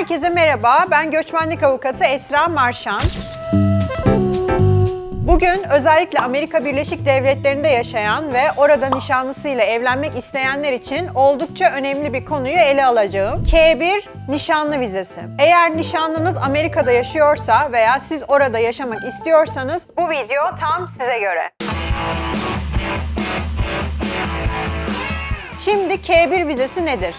Herkese merhaba, ben göçmenlik avukatı Esra Marşan. Bugün özellikle Amerika Birleşik Devletleri'nde yaşayan ve orada nişanlısıyla evlenmek isteyenler için oldukça önemli bir konuyu ele alacağım. K1 nişanlı vizesi. Eğer nişanlınız Amerika'da yaşıyorsa veya siz orada yaşamak istiyorsanız bu video tam size göre. Şimdi K1 vizesi nedir?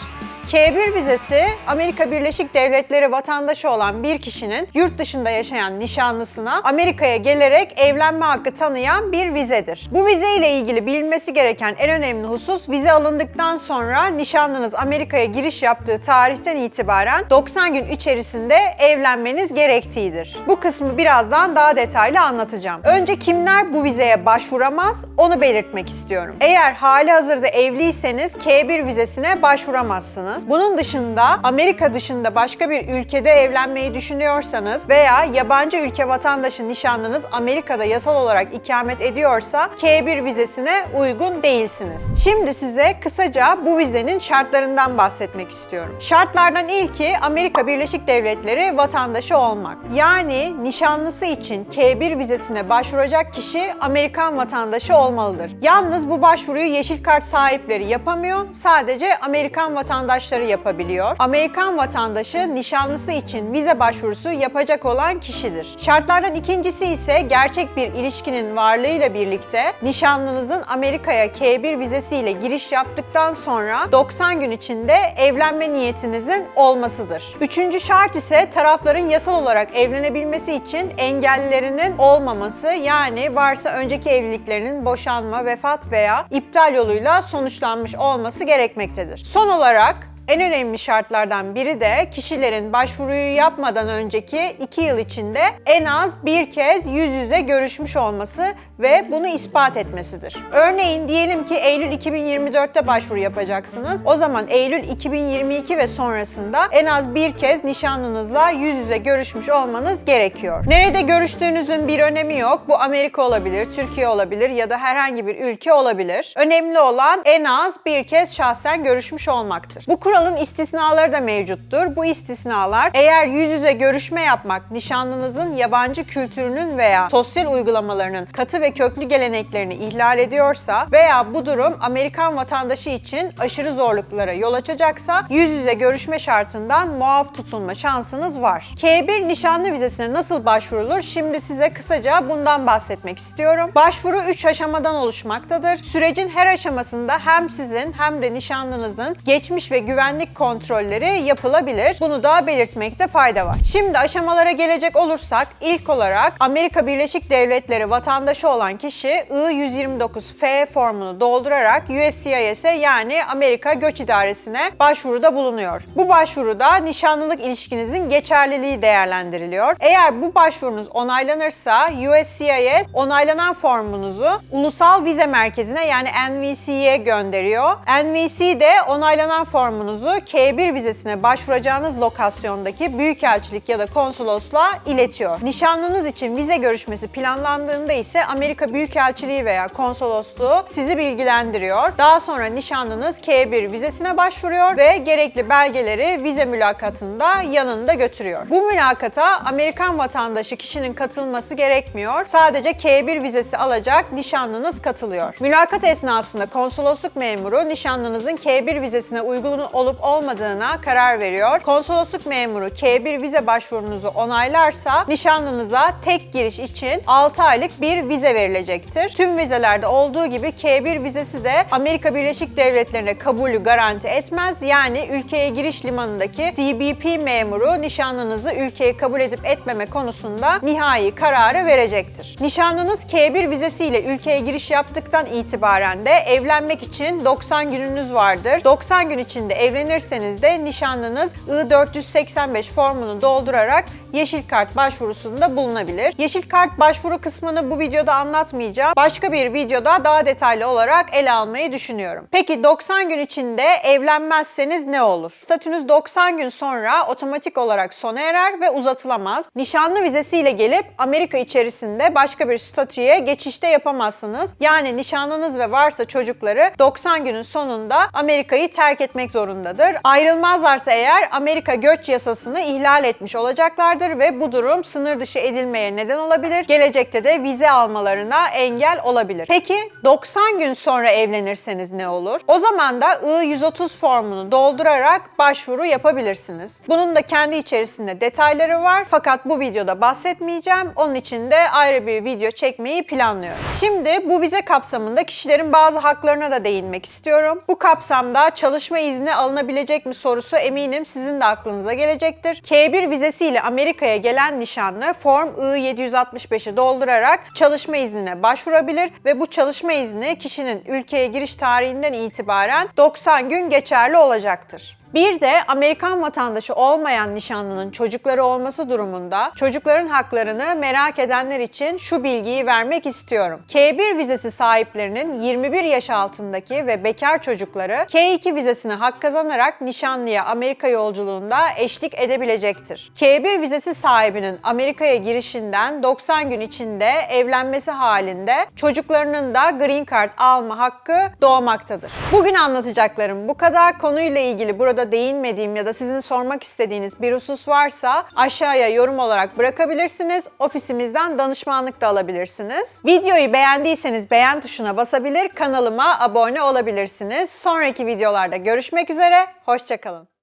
K1 vizesi Amerika Birleşik Devletleri vatandaşı olan bir kişinin yurt dışında yaşayan nişanlısına Amerika'ya gelerek evlenme hakkı tanıyan bir vizedir. Bu vize ile ilgili bilinmesi gereken en önemli husus vize alındıktan sonra nişanlınız Amerika'ya giriş yaptığı tarihten itibaren 90 gün içerisinde evlenmeniz gerektiğidir. Bu kısmı birazdan daha detaylı anlatacağım. Önce kimler bu vizeye başvuramaz onu belirtmek istiyorum. Eğer hali hazırda evliyseniz K1 vizesine başvuramazsınız. Bunun dışında Amerika dışında başka bir ülkede evlenmeyi düşünüyorsanız veya yabancı ülke vatandaşı nişanlınız Amerika'da yasal olarak ikamet ediyorsa K1 vizesine uygun değilsiniz. Şimdi size kısaca bu vizenin şartlarından bahsetmek istiyorum. Şartlardan ilki Amerika Birleşik Devletleri vatandaşı olmak. Yani nişanlısı için K1 vizesine başvuracak kişi Amerikan vatandaşı olmalıdır. Yalnız bu başvuruyu yeşil kart sahipleri yapamıyor. Sadece Amerikan vatandaşları yapabiliyor. Amerikan vatandaşı nişanlısı için vize başvurusu yapacak olan kişidir. Şartlardan ikincisi ise gerçek bir ilişkinin varlığıyla birlikte nişanlınızın Amerika'ya K1 vizesiyle giriş yaptıktan sonra 90 gün içinde evlenme niyetinizin olmasıdır. Üçüncü şart ise tarafların yasal olarak evlenebilmesi için engellerinin olmaması yani varsa önceki evliliklerinin boşanma, vefat veya iptal yoluyla sonuçlanmış olması gerekmektedir. Son olarak en önemli şartlardan biri de kişilerin başvuruyu yapmadan önceki 2 yıl içinde en az bir kez yüz yüze görüşmüş olması ve bunu ispat etmesidir. Örneğin diyelim ki Eylül 2024'te başvuru yapacaksınız. O zaman Eylül 2022 ve sonrasında en az bir kez nişanlınızla yüz yüze görüşmüş olmanız gerekiyor. Nerede görüştüğünüzün bir önemi yok. Bu Amerika olabilir, Türkiye olabilir ya da herhangi bir ülke olabilir. Önemli olan en az bir kez şahsen görüşmüş olmaktır. Bu kuralın istisnaları da mevcuttur. Bu istisnalar eğer yüz yüze görüşme yapmak nişanlınızın yabancı kültürünün veya sosyal uygulamalarının katı ve köklü geleneklerini ihlal ediyorsa veya bu durum Amerikan vatandaşı için aşırı zorluklara yol açacaksa yüz yüze görüşme şartından muaf tutulma şansınız var. K1 nişanlı vizesine nasıl başvurulur? Şimdi size kısaca bundan bahsetmek istiyorum. Başvuru 3 aşamadan oluşmaktadır. Sürecin her aşamasında hem sizin hem de nişanlınızın geçmiş ve güvenlik kontrolleri yapılabilir. Bunu da belirtmekte fayda var. Şimdi aşamalara gelecek olursak ilk olarak Amerika Birleşik Devletleri vatandaşı olan kişi I-129F formunu doldurarak USCIS'e yani Amerika Göç İdaresi'ne başvuruda bulunuyor. Bu başvuruda nişanlılık ilişkinizin geçerliliği değerlendiriliyor. Eğer bu başvurunuz onaylanırsa USCIS onaylanan formunuzu Ulusal Vize Merkezi'ne yani NVC'ye gönderiyor. NVC de onaylanan formunuzu K1 vizesine başvuracağınız lokasyondaki büyükelçilik ya da konsolosluğa iletiyor. Nişanlınız için vize görüşmesi planlandığında ise Amerika Büyükelçiliği veya konsolosluğu sizi bilgilendiriyor. Daha sonra nişanlınız K1 vizesine başvuruyor ve gerekli belgeleri vize mülakatında yanında götürüyor. Bu mülakata Amerikan vatandaşı kişinin katılması gerekmiyor. Sadece K1 vizesi alacak nişanlınız katılıyor. Mülakat esnasında konsolosluk memuru nişanlınızın K1 vizesine uygun olup olmadığına karar veriyor. Konsolosluk memuru K1 vize başvurunuzu onaylarsa nişanlınıza tek giriş için 6 aylık bir vize verilecektir. Tüm vizelerde olduğu gibi K1 vizesi de Amerika Birleşik Devletleri'ne kabulü garanti etmez. Yani ülkeye giriş limanındaki CBP memuru nişanlınızı ülkeye kabul edip etmeme konusunda nihai kararı verecektir. Nişanlınız K1 vizesiyle ülkeye giriş yaptıktan itibaren de evlenmek için 90 gününüz vardır. 90 gün içinde evlenirseniz de nişanlınız I-485 formunu doldurarak yeşil kart başvurusunda bulunabilir. Yeşil kart başvuru kısmını bu videoda anlatmayacağım. Başka bir videoda daha detaylı olarak ele almayı düşünüyorum. Peki 90 gün içinde evlenmezseniz ne olur? Statünüz 90 gün sonra otomatik olarak sona erer ve uzatılamaz. Nişanlı vizesiyle gelip Amerika içerisinde başka bir statüye geçişte yapamazsınız. Yani nişanlınız ve varsa çocukları 90 günün sonunda Amerika'yı terk etmek zorunda durumundadır. Ayrılmazlarsa eğer Amerika göç yasasını ihlal etmiş olacaklardır ve bu durum sınır dışı edilmeye neden olabilir. Gelecekte de vize almalarına engel olabilir. Peki 90 gün sonra evlenirseniz ne olur? O zaman da I-130 formunu doldurarak başvuru yapabilirsiniz. Bunun da kendi içerisinde detayları var fakat bu videoda bahsetmeyeceğim. Onun için de ayrı bir video çekmeyi planlıyorum. Şimdi bu vize kapsamında kişilerin bazı haklarına da değinmek istiyorum. Bu kapsamda çalışma izni alınabilecek mi sorusu eminim sizin de aklınıza gelecektir. K1 vizesiyle Amerika'ya gelen nişanlı Form I-765'i doldurarak çalışma iznine başvurabilir ve bu çalışma izni kişinin ülkeye giriş tarihinden itibaren 90 gün geçerli olacaktır. Bir de Amerikan vatandaşı olmayan nişanlının çocukları olması durumunda çocukların haklarını merak edenler için şu bilgiyi vermek istiyorum. K1 vizesi sahiplerinin 21 yaş altındaki ve bekar çocukları K2 vizesine hak kazanarak nişanlıya Amerika yolculuğunda eşlik edebilecektir. K1 vizesi sahibinin Amerika'ya girişinden 90 gün içinde evlenmesi halinde çocuklarının da Green Card alma hakkı doğmaktadır. Bugün anlatacaklarım bu kadar. Konuyla ilgili burada değinmediğim ya da sizin sormak istediğiniz bir husus varsa aşağıya yorum olarak bırakabilirsiniz. Ofisimizden danışmanlık da alabilirsiniz. Videoyu beğendiyseniz beğen tuşuna basabilir, kanalıma abone olabilirsiniz. Sonraki videolarda görüşmek üzere, hoşçakalın.